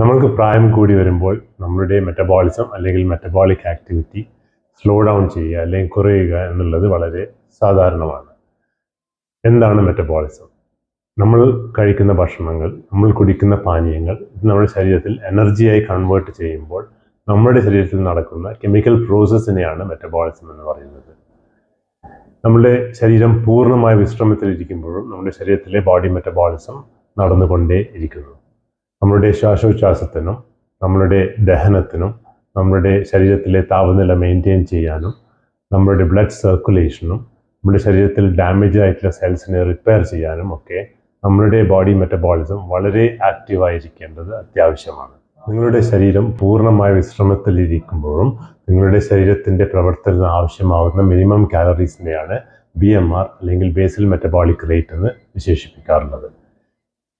നമ്മൾക്ക് പ്രായം കൂടി വരുമ്പോൾ നമ്മളുടെ മെറ്റബോളിസം അല്ലെങ്കിൽ മെറ്റബോളിക് ആക്ടിവിറ്റി സ്ലോ ഡൗൺ ചെയ്യുക അല്ലെങ്കിൽ കുറയുക എന്നുള്ളത് വളരെ സാധാരണമാണ്. എന്താണ് മെറ്റബോളിസം നമ്മൾ കഴിക്കുന്ന ഭക്ഷണങ്ങൾ നമ്മൾ കുടിക്കുന്ന പാനീയങ്ങൾ ഇത് നമ്മുടെ ശരീരത്തിൽ എനർജിയായി കൺവേർട്ട് ചെയ്യുമ്പോൾ നമ്മുടെ ശരീരത്തിൽ നടക്കുന്ന കെമിക്കൽ പ്രോസസ്സിനെയാണ് മെറ്റബോളിസം എന്ന് പറയുന്നത്. നമ്മുടെ ശരീരം പൂർണമായ വിശ്രമത്തിലിരിക്കുമ്പോഴും നമ്മുടെ ശരീരത്തിലെ ബോഡി മെറ്റബോളിസം നടന്നുകൊണ്ടേ ഇരിക്കുന്നു നമ്മുടെ ശ്വാസോച്ഛ്വാസത്തിനും നമ്മളുടെ ദഹനത്തിനും നമ്മുടെ ശരീരത്തിലെ താപനില മെയിന്റെയിൻ ചെയ്യാനും നമ്മുടെ ബ്ലഡ് സർക്കുലേഷനും നമ്മുടെ ശരീരത്തിൽ ഡാമേജ് ആയിട്ടുള്ള സെൽസിനെ റിപ്പയർ ചെയ്യാനും ഒക്കെ നമ്മളുടെ ബോഡി മെറ്റബോളിസം വളരെ ആക്റ്റീവായിരിക്കേണ്ടത് അത്യാവശ്യമാണ്. നിങ്ങളുടെ ശരീരം പൂർണമായ വിശ്രമത്തിലിരിക്കുമ്പോഴും നിങ്ങളുടെ ശരീരത്തിന്റെ പ്രവർത്തനത്തിന് ആവശ്യമാവുന്ന മിനിമം കാലറീസിനെയാണ് ബി എം ആർ അല്ലെങ്കിൽ ബേസിൽ മെറ്റബോളിക് റേറ്റ് എന്ന് വിശേഷിപ്പിക്കാറുള്ളത്.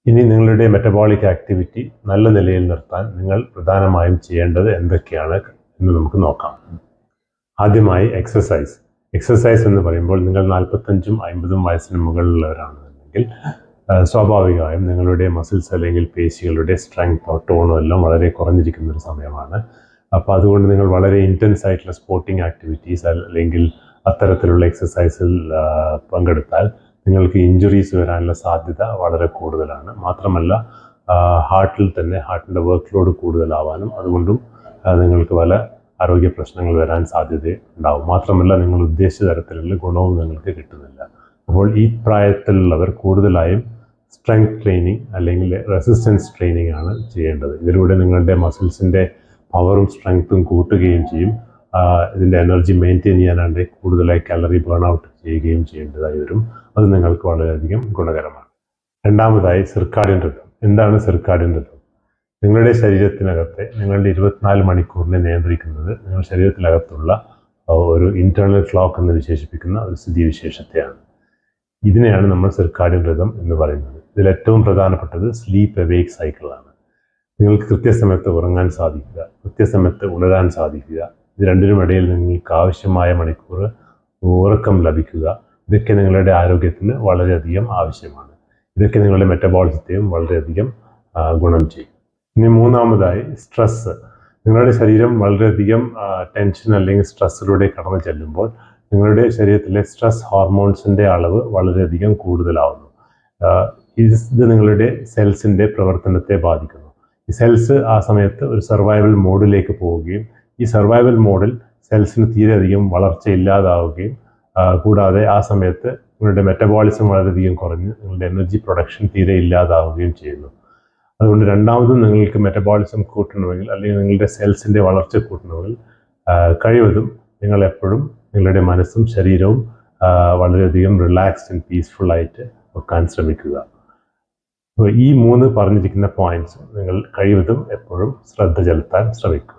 ഇനി നിങ്ങളുടെ മെറ്റബോളിക് ആക്ടിവിറ്റി നല്ല നിലയിൽ നിർത്താൻ നിങ്ങൾ പ്രധാനമായും ചെയ്യേണ്ടത് എന്തൊക്കെയാണ് എന്ന് നമുക്ക് നോക്കാം. ആദ്യമായി എക്സസൈസ് എക്സസൈസ് എന്ന് പറയുമ്പോൾ നിങ്ങൾ നാൽപ്പത്തഞ്ചും അമ്പതും വയസ്സിന് മുകളിലുള്ളവരാണെന്നുണ്ടെങ്കിൽ സ്വാഭാവികമായും നിങ്ങളുടെ മസിൽസ് അല്ലെങ്കിൽ പേശികളുടെ സ്ട്രെങ്തോ ടോണോ എല്ലാം വളരെ കുറഞ്ഞിരിക്കുന്ന ഒരു സമയമാണ്. അപ്പോൾ അതുകൊണ്ട് നിങ്ങൾ വളരെ ഇന്റൻസ് ആയിട്ടുള്ള സ്പോർട്ടിംഗ് ആക്ടിവിറ്റീസ് അല്ലെങ്കിൽ അത്തരത്തിലുള്ള എക്സസൈസിൽ പങ്കെടുത്താൽ നിങ്ങൾക്ക് ഇഞ്ചുറീസ് വരാനുള്ള സാധ്യത വളരെ കൂടുതലാണ്. മാത്രമല്ല ഹാർട്ടിൽ തന്നെ ഹാർട്ടിന്റെ വർക്ക് ലോഡ് കൂടുതലാവാനും അതുകൊണ്ടും നിങ്ങൾക്ക് പല ആരോഗ്യ പ്രശ്നങ്ങൾ വരാൻ സാധ്യത ഉണ്ടാവും. മാത്രമല്ല നിങ്ങൾ ഉദ്ദേശിച്ച തരത്തിലുള്ള ഗുണവും നിങ്ങൾക്ക് കിട്ടുന്നില്ല. അപ്പോൾ ഈ പ്രായത്തിലുള്ളവർ കൂടുതലായും സ്ട്രെങ്ത് ട്രെയിനിങ് അല്ലെങ്കിൽ റെസിസ്റ്റൻസ് ട്രെയിനിങ് ആണ് ചെയ്യേണ്ടത്. ഇതിലൂടെ നിങ്ങളുടെ മസിൽസിന്റെ പവറും സ്ട്രെങ്ത്തും കൂട്ടുകയും ചെയ്യും. ഇതിന്റെ എനർജി മെയിന്റെയിൻ ചെയ്യാനാണ്ട് കൂടുതലായി കാലറി ബേൺ ഔട്ട് ചെയ്യുകയും ചെയ്യേണ്ടതായി വരും. അത് നിങ്ങൾക്ക് വളരെയധികം ഗുണകരമാണ്. രണ്ടാമതായി സിർക്കാഡിയൻ ഋതം എന്താണ് സിർക്കാഡിയൻ ഋതം നിങ്ങളുടെ ശരീരത്തിനകത്തെ നിങ്ങളുടെ ഇരുപത്തിനാല് മണിക്കൂറിനെ നിയന്ത്രിക്കുന്നത് നിങ്ങളുടെ ശരീരത്തിനകത്തുള്ള ഒരു ഇന്റേണൽ ക്ലോക്ക് എന്ന് വിശേഷിപ്പിക്കുന്ന ഒരു സ്ഥിതിവിശേഷത്തെയാണ്. ഇതിനെയാണ് നമ്മൾ സിർക്കാഡിയൻ ഋതം എന്ന് പറയുന്നത്. ഇതിൽ ഏറ്റവും പ്രധാനപ്പെട്ടത് സ്ലീപ്പ് അവേക്ക് സൈക്കിളാണ് നിങ്ങൾക്ക് കൃത്യസമയത്ത് ഉറങ്ങാൻ സാധിക്കുക കൃത്യസമയത്ത് ഉണരാൻ സാധിക്കുക ഇത് രണ്ടിനും ഇടയിൽ നിങ്ങൾക്ക് ആവശ്യമായ മണിക്കൂർ ഉറക്കം ലഭിക്കുക. ഇതൊക്കെ നിങ്ങളുടെ ആരോഗ്യത്തിന് വളരെയധികം ആവശ്യമാണ്. ഇതൊക്കെ നിങ്ങളുടെ മെറ്റബോളിസത്തെയും വളരെയധികം ഗുണം ചെയ്യും. ഇനി മൂന്നാമതായി സ്ട്രെസ്സ്. നിങ്ങളുടെ ശരീരം വളരെയധികം ടെൻഷൻ അല്ലെങ്കിൽ സ്ട്രെസ്സിലൂടെ കടന്നു ചെല്ലുമ്പോൾ നിങ്ങളുടെ ശരീരത്തിലെ സ്ട്രെസ് ഹോർമോൺസിന്റെ അളവ് വളരെയധികം കൂടുതലാവുന്നു. ഇത് നിങ്ങളുടെ സെൽസിന്റെ പ്രവർത്തനത്തെ ബാധിക്കുന്നു. ഈ സെൽസ് ആ സമയത്ത് ഒരു സർവൈവൽ മോഡിലേക്ക് പോവുകയും ഈ സർവൈവൽ മോഡിൽ സെൽസിന് തീരെ അധികം വളർച്ച ഇല്ലാതാവുകയും കൂടാതെ ആ സമയത്ത് നിങ്ങളുടെ മെറ്റബോളിസം വളരെയധികം കുറഞ്ഞ് നിങ്ങളുടെ എനർജി പ്രൊഡക്ഷൻ തീരെ ഇല്ലാതാവുകയും ചെയ്യുന്നു. അതുകൊണ്ട് രണ്ടാമതും നിങ്ങൾക്ക് മെറ്റബോളിസം കൂട്ടണമെങ്കിൽ അല്ലെങ്കിൽ നിങ്ങളുടെ സെൽസിന്റെ വളർച്ച കൂട്ടണമെങ്കിൽ കഴിവതും നിങ്ങൾ എപ്പോഴും നിങ്ങളുടെ മനസ്സും ശരീരവും വളരെയധികം റിലാക്സ്ഡ് ആൻഡ് പീസ്ഫുൾ ആയിട്ട് വെക്കാൻ ശ്രമിക്കുക. ഈ മൂന്ന് പറഞ്ഞിരിക്കുന്ന പോയിന്റ്സ് നിങ്ങൾ കഴിവതും എപ്പോഴും ശ്രദ്ധ ചെലുത്താൻ ശ്രമിക്കുക.